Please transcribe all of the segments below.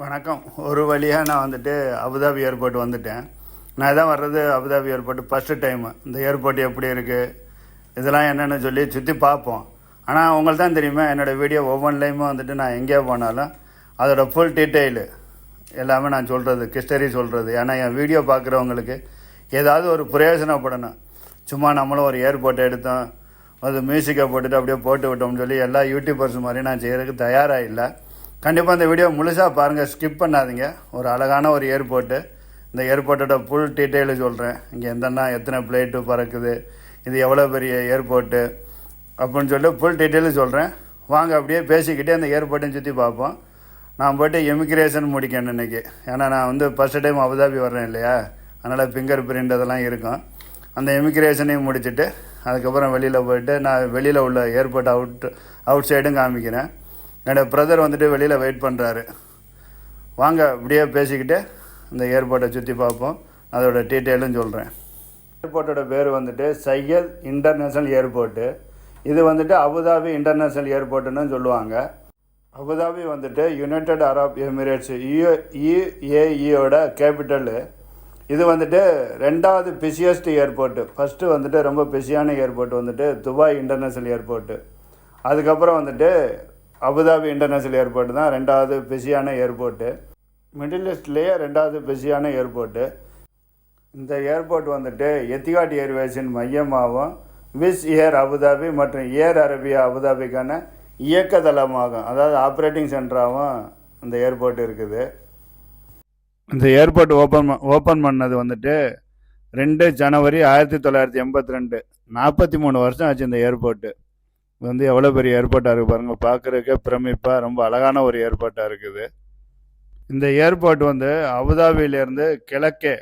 வணக்கம். ஒரு வழியாக நான் வந்துட்டு அபுதாபி ஏர்போர்ட் வந்துட்டேன். நான் இதான் வர்றது Abu Dhabi airport first time இந்த ஏர்போர்ட் எப்படி இருக்குது இதெல்லாம் என்னென்னு சொல்லி சுற்றி பார்ப்போம். ஆனால் உங்களுக்கு தான் தெரியுமா என்னோடய வீடியோ ஒவ்வொன்றுலேயுமே வந்துட்டு நான் எங்கேயே போனாலும் அதோட ஃபுல் டீட்டெயிலு எல்லாமே நான் சொல்கிறது கிஸ்டரி சொல்கிறது ஏன்னா என் வீடியோ பார்க்குறவங்களுக்கு ஏதாவது ஒரு பிரயோஜனப்படணும். சும்மா நம்மளும் ஒரு ஏர்போர்ட் எடுத்தோம். அது மியூசிக்கை போட்டுட்டு அப்படியே போட்டு விட்டோம்னு சொல்லி எல்லா யூடியூபர்ஸ் மாதிரி நான் செய்கிறதுக்கு தயாராக இல்லை. கண்டிப்பாக இந்த வீடியோ முழுசாக பாருங்கள் ஸ்கிப் பண்ணாதீங்க. ஒரு அழகான ஒரு ஏர்போர்ட்டு இந்த ஏர்போர்ட்டோட ஃபுல் டீட்டெயிலு சொல்கிறேன் இங்கே எந்தன்னா எத்தனை பிளேட்டு பறக்குது இது எவ்வளோ பெரிய ஏர்போர்ட்டு அப்படின்னு சொல்லிட்டு ஃபுல் டீட்டெயிலு சொல்கிறேன் வாங்க அப்படியே பேசிக்கிட்டே அந்த ஏர்போர்ட்டையும் சுற்றி பார்ப்போம். நான் போய்ட்டு எமிக்ரேஷன் முடிக்கணும் இன்னைக்கு. ஏன்னா நான் வந்து ஃபஸ்ட்டு டைம் அபுதாபி வர்றேன் இல்லையா? அதனால் ஃபிங்கர் பிரிண்ட் அதெல்லாம் இருக்கும். அந்த எமிக்ரேஷனையும் முடிச்சுட்டு அதுக்கப்புறம் வெளியில் போயிட்டு நான் வெளியில் உள்ள ஏர்போர்ட் அவுட் அவுட் சைடும் காமிக்கிறேன். என்னோடய பிரதர் வந்துட்டு வெளியில் வெயிட் பண்ணுறாரு வாங்க இப்படியே பேசிக்கிட்டு இந்த ஏர்போர்ட்டை சுற்றி பார்ப்போம். அதோட டீட்டெயிலும் சொல்கிறேன் ஏர்போர்ட்டோட பேர் வந்துட்டு சையத் இன்டர்நேஷ்னல் ஏர்போர்ட்டு இது வந்துட்டு அபுதாபி இன்டர்நேஷ்னல் ஏர்போர்ட்டுன்னு சொல்லுவாங்க. அபுதாபி வந்துட்டு யுனைடெட் அரப் எமிரேட்ஸ் யூ யுஏஇயோட கேபிட்டலு இது வந்துட்டு ரெண்டாவது பிஸியஸ்ட் ஏர்போர்ட்டு ஃபஸ்ட்டு வந்துட்டு ரொம்ப பிஸியான ஏர்போர்ட் வந்துட்டு துபாய் இன்டர்நேஷ்னல் ஏர்போர்ட்டு அதுக்கப்புறம் வந்துட்டு அபுதாபி இன்டர்நேஷ்னல் ஏர்போர்ட் தான் ரெண்டாவது பிஸியான ஏர்போர்ட்டு. மிடில் ஈஸ்ட்லேயே ரெண்டாவது பிஸியான ஏர்போர்ட்டு. இந்த ஏர்போர்ட் வந்துட்டு எத்திகாட் ஏர்வேஸின் மையமாகவும் விஸ் ஏர் அபுதாபி மற்றும் ஏர் அரேபியா அபுதாபிக்கான இயக்கதளமாகும் அதாவது ஆப்ரேட்டிங் சென்டராகவும் இந்த ஏர்போர்ட் இருக்குது. இந்த ஏர்போர்ட் ஓப்பன் ஓப்பன் பண்ணது வந்துட்டு ரெண்டு ஜனவரி ஆயிரத்தி தொள்ளாயிரத்தி எண்பத்தி ரெண்டு. நாற்பத்தி மூணு வருஷம் ஆச்சு இந்த ஏர்போர்ட்டு. இது வந்து எவ்வளோ பெரிய ஏர்போர்ட்டாக இருக்குது பாருங்கள் பார்க்குறதுக்கே பிரமிப்பாக ரொம்ப அழகான ஒரு ஏர்போர்ட்டாக இருக்குது. இந்த ஏர்போர்ட் வந்து அபுதாபியிலேருந்து கிழக்கே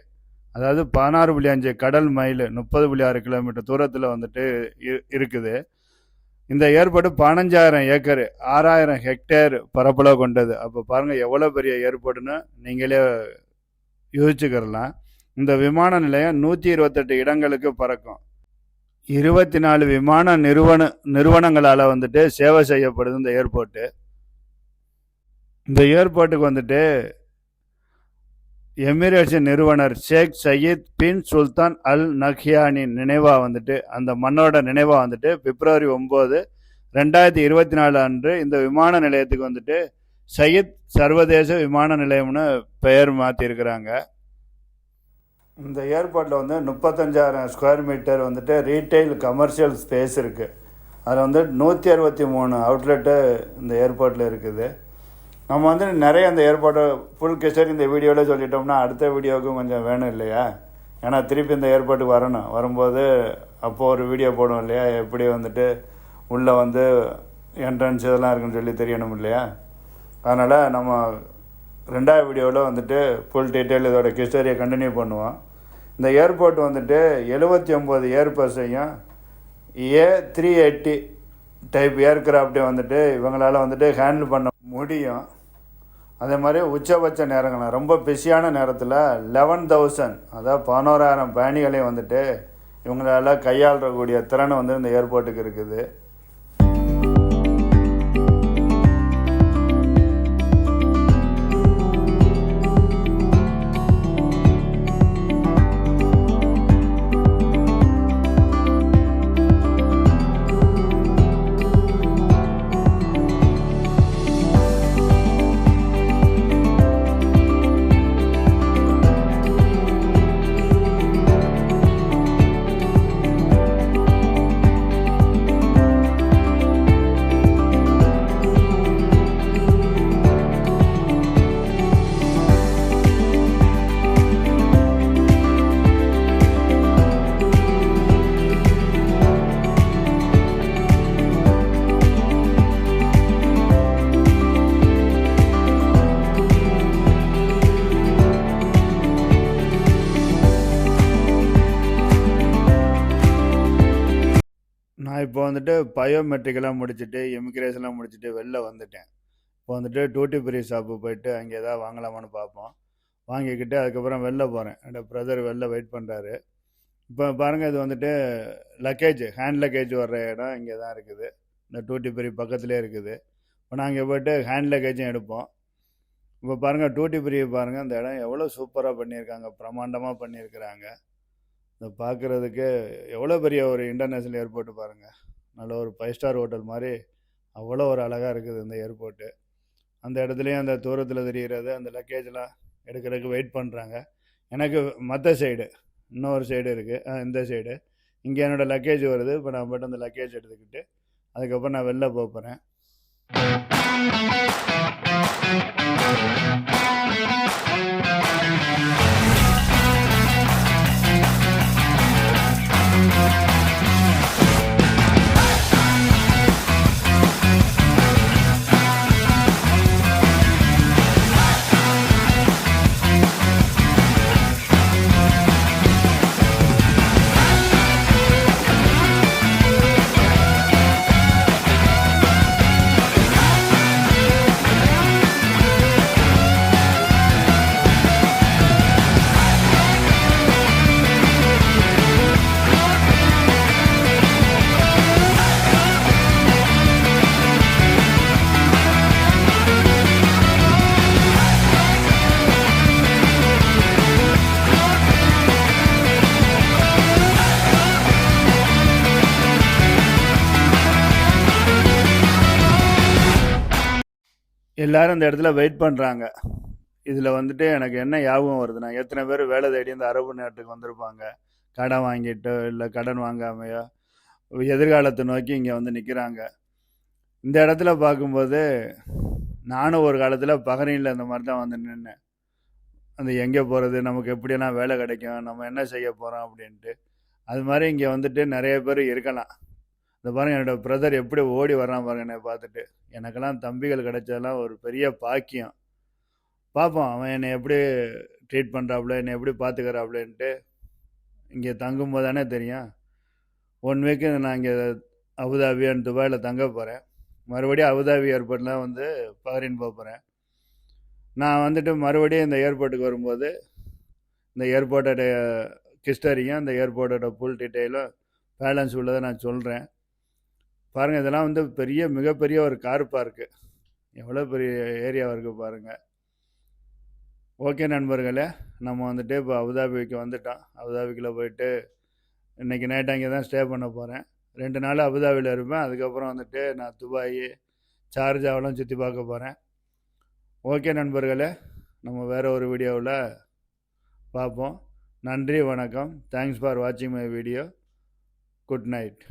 அதாவது பதினாறு புள்ளி அஞ்சு கடல் மைல் முப்பது புள்ளி ஆறு கிலோமீட்டர் தூரத்தில் வந்துட்டு இருக்குது. இந்த ஏர்போர்ட் பதினஞ்சாயிரம் ஏக்கர் ஆறாயிரம் ஹெக்டேர் பரப்பளவு கொண்டது. அப்போ பாருங்கள் எவ்வளோ பெரிய ஏர்போர்ட்டுன்னு நீங்களே யோசிச்சுக்கிறலாம். இந்த விமான நிலையம் நூற்றி இருபத்தெட்டு இடங்களுக்கு பறக்கும். இருபத்தி நாலு விமான நிறுவன நிறுவனங்களால் வந்துட்டு சேவை செய்யப்படுது இந்த ஏர்போர்ட்டு. இந்த ஏர்போர்ட்டுக்கு வந்துட்டு எமிரேட்ஸின் நிறுவனர் ஷேக் சயீத் பின் சுல்தான் அல் நஹ்யானின் நினைவாக வந்துட்டு அந்த மன்னோட நினைவாக வந்துட்டு பிப்ரவரி ஒம்பது ரெண்டாயிரத்தி இருபத்தி நாலு அன்று இந்த விமான நிலையத்துக்கு வந்துட்டு சயீத் சர்வதேச விமான நிலையம்னு பெயர் மாற்றிருக்கிறாங்க இந்த ஏர்போர்ட்டில் வந்து முப்பத்தஞ்சாயிரம் ஸ்கொயர் மீட்டர் வந்துட்டு ரீட்டைல் கமர்ஷியல் ஸ்பேஸ் இருக்குது அதில் வந்து நூற்றி அறுபத்தி மூணு அவுட்லெட்டு இந்த ஏர்போர்ட்டில் இருக்குது. நம்ம வந்து நிறைய அந்த ஏர்போர்ட்டை ஃபுல் கிஸ்டர் இந்த வீடியோவில் சொல்லிட்டோம்னா அடுத்த வீடியோவுக்கும் கொஞ்சம் வேணும் இல்லையா? ஏன்னா திருப்பி இந்த ஏர்போர்ட்டுக்கு வரணும். வரும்போது அப்போது ஒரு வீடியோ போடும் இல்லையா? எப்படி வந்துட்டு உள்ளே வந்து என்ட்ரன்ஸ் இதெல்லாம் இருக்குன்னு சொல்லி தெரியணும் இல்லையா? அதனால் நம்ம ரெண்டாவது வீடியோவில் வந்துட்டு ஃபுல் டீட்டெயில் இதோட ஹிஸ்டரியை கண்டினியூ பண்ணுவோம். இந்த ஏர்போர்ட் வந்துட்டு எழுபத்தி ஒம்பது ஏர்பஸ்ஸையும் ஏ த்ரீ எயிட்டி டைப் ஏர்கிராஃப்டை வந்துட்டு இவங்களால் வந்துட்டு ஹேண்டில் பண்ண முடியும். அதே மாதிரி உச்சபட்ச நேரங்கள் ரொம்ப பிஸியான நேரத்தில் லெவன் தௌசண்ட் அதாவது பதினோராயிரம் பயணிகளையும் வந்துட்டு இவங்களால கையாளக்கூடிய திறன் வந்து இந்த ஏர்போர்ட்டுக்கு இருக்குது. நான் இப்போ வந்துட்டு பயோமெட்ரிக்கெல்லாம் முடிச்சுட்டு இமிக்ரேஷன்லாம் முடிச்சுட்டு வெளில வந்துட்டேன். இப்போ வந்துட்டு டூட்டி ஃப்ரீ ஷாப்பு போயிட்டு அங்கே எதாவது வாங்கலாமான்னு பார்ப்போம். வாங்கிக்கிட்டு அதுக்கப்புறம் வெளில போகிறேன் என்னோட பிரதர் வெளில வெயிட் பண்ணுறாரு இப்போ பாருங்கள் இது வந்துட்டு லக்கேஜ் ஹேண்ட் லக்கேஜ் வர்ற இடம் இங்கே தான் இருக்குது. இந்த டூட்டி ஃப்ரீ பக்கத்துலேயே இருக்குது. இப்போ நாங்கள் போயிட்டு ஹேண்ட் லக்கேஜும் எடுப்போம். இப்போ பாருங்கள் டூட்டி ஃப்ரீ பாருங்கள் அந்த இடம் எவ்வளோ சூப்பராக பண்ணியிருக்காங்க பிரம்மாண்டமாக பண்ணியிருக்கிறாங்க. இதை பார்க்குறதுக்கு எவ்வளோ பெரிய ஒரு இன்டர்நேஷ்னல் ஏர்போர்ட்டு பாருங்கள் நல்ல ஒரு ஃபைவ் ஸ்டார் ஹோட்டல் மாதிரி அவ்வளோ ஒரு அழகாக இருக்குது இந்த ஏர்போர்ட்டு அந்த இடத்துலையும் அந்த தூரத்தில் தெரிகிறது அந்த லக்கேஜ்லாம் எடுக்கிறதுக்கு வெயிட் பண்ணுறாங்க எனக்கு மற்ற சைடு இன்னொரு சைடு இருக்குது இந்த சைடு இங்கே என்னோடய லக்கேஜ் வருது. இப்போ நான் மட்டும் அந்த லக்கேஜ் எடுத்துக்கிட்டு அதுக்கப்புறம் நான் வெளில போகிறேன் எல்லாரும் இந்த இடத்துல வெயிட் பண்ணுறாங்க இதில் வந்துட்டு எனக்கு என்ன ஞாபகம் வருதுன்னா எத்தனை பேர் வேலை தேடி இந்த அரபு நாட்டுக்கு வந்திருப்பாங்க. கடன் வாங்கிட்டோ இல்லை கடன் வாங்காமையோ எதிர்காலத்தை நோக்கி இங்கே வந்து நிற்கிறாங்க இந்த இடத்துல பார்க்கும்போது நானும் ஒரு காலத்தில் பஹ்ரைனில் இந்த மாதிரி தான் வந்து நின்னேன். அந்த எங்கே போகிறது நமக்கு எப்படியெல்லாம் வேலை கிடைக்கும் நம்ம என்ன செய்ய போகிறோம் அப்படின்ட்டு. அது மாதிரி இங்கே வந்துட்டு நிறைய பேர் இருக்கலாம். இந்த பாருங்கள் என்னோடய பிரதர் எப்படி ஓடி வர்றான் பாருங்க என்னை பார்த்துட்டு. எனக்கெல்லாம் தம்பிகள் கிடைச்சதெல்லாம் ஒரு பெரிய பாக்கியம். பார்ப்போம் அவன் என்னை எப்படி ட்ரீட் பண்ணுறாப்புல என்னை எப்படி பார்த்துக்கிறாப்புலன்ட்டு இங்கே தங்கும்போது தானே தெரியும். ஒன் வீக்கு நான் இங்கே அபுதாபி அண்ட் துபாயில் தங்க போகிறேன் மறுபடியும் அபுதாபி ஏர்போர்ட்டில் வந்து பகரின் போக போகிறேன் நான் வந்துட்டு மறுபடியும் இந்த ஏர்போர்ட்டுக்கு வரும்போது இந்த ஏர்போர்ட்டோட ஹிஸ்டரியும் அந்த ஏர்போர்ட்டோட ஃபுல் டீட்டெயிலும் பேலன்ஸ் உள்ளதை நான் சொல்கிறேன் பாருங்கள் இதெல்லாம் வந்து பெரிய மிகப்பெரிய ஒரு கார் பார்க்கு எவ்வளோ பெரிய ஏரியா இருக்குது பாருங்கள் ஓகே நண்பர்களே நம்ம வந்துட்டு இப்போ அபுதாபிக்கு வந்துட்டோம். அபுதாபிக்குள்ளே போயிட்டு இன்றைக்கி நைட் அங்கே தான் ஸ்டே பண்ண போகிறேன் ரெண்டு நாள் அபுதாபியில் இருப்பேன். அதுக்கப்புறம் வந்துட்டு நான் துபாய் சார்ஜாவெல்லாம் சுற்றி பார்க்க போகிறேன் ஓகே நண்பர்களே நம்ம வேறு ஒரு வீடியோவில் பார்ப்போம். நன்றி வணக்கம். தேங்க்ஸ் ஃபார் வாட்சிங் மை வீடியோ குட் நைட்